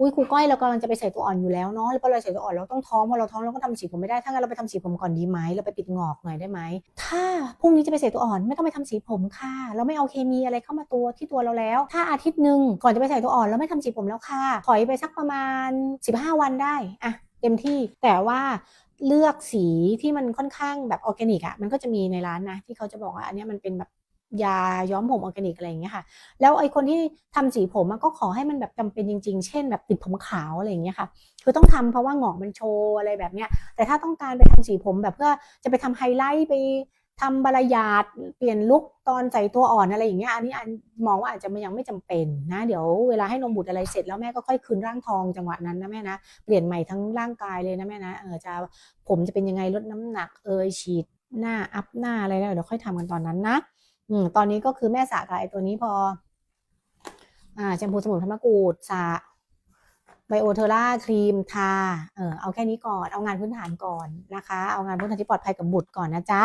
อุ้ยครูก้อยเรากำลังจะไปใส่ตัวอ่อนอยู่แล้วเนาะแล้วพอเราใส่ตัวอ่อนเราต้องท้องพอเราท้องเราก็ทำสีผมไม่ได้ถ้างั้นเราไปทำสีผมก่อนดีไหมเราไปปิดงอกหน่อยได้ไหมถ้าพรุ่งนี้จะไปใส่ตัวอ่อนไม่ต้องไปทำสีผมค่ะ เราไม่เอาเคมีอะไรเข้ามาตัวที่ตัวเราแล้ว ถ้าอาทิตย์หนึ่งก่อนจะไปใส่ตัวอ่อนเราไม่ทำสีผมแล้วค่ะถอยไปสักประมาณ 15 วันได้อะเต็มที่แต่ว่าเลือกสีที่มันค่อนข้างแบบออร์แกนิกอะมันก็จะมีในร้านนะที่เขาจะบอกว่าอันนี้มันเป็นแบบ ยาย้อมผมออร์แกนิกอะไรอย่างเงี้ยค่ะ แล้วไอ้คนที่ทำสีผมอะก็ขอให้มันแบบจำเป็นจริง ๆ เช่น แบบติดผมขาวอะไรอย่างเงี้ยค่ะ คือต้องทำเพราะว่าหงอกมันโชว์อะไรแบบเนี้ย แต่ถ้าต้องการไปทำสีผมแบบเพื่อจะไปทำไฮไลท์ไปทำบาลายาดเปลี่ยนลุคตอนใส่ตัวอ่อนอะไรอย่างเงี้ยอันนี้อันมองว่าอาจจะมันยังไม่จำเป็นนะ เดี๋ยวเวลาให้นมบุตรอะไรเสร็จแล้วแม่ก็ค่อยคืนร่างทองจังหวะนั้นนะแม่นะเปลี่ยนใหม่ทั้งร่างกายเลยนะแม่นะเออจะผมจะเป็นยังไงลดน้ำหนักเอยฉีดหน้าอัพหน้าอะไรแล้วเดี๋ยวค่อยทำกันตอนนั้นนะ อืมตอนนี้ก็คือแม่สระกับไอตัวนี้พอ อ่าแชมพูสมุนไพรมะกรูดสระไบโอเทอร่าครีมทา เออเอาแค่นี้ก่อน เอางานพื้นฐานก่อนนะคะ เอางานพื้นฐานที่ปลอดภัยกับบุตรก่อนนะจ๊ะ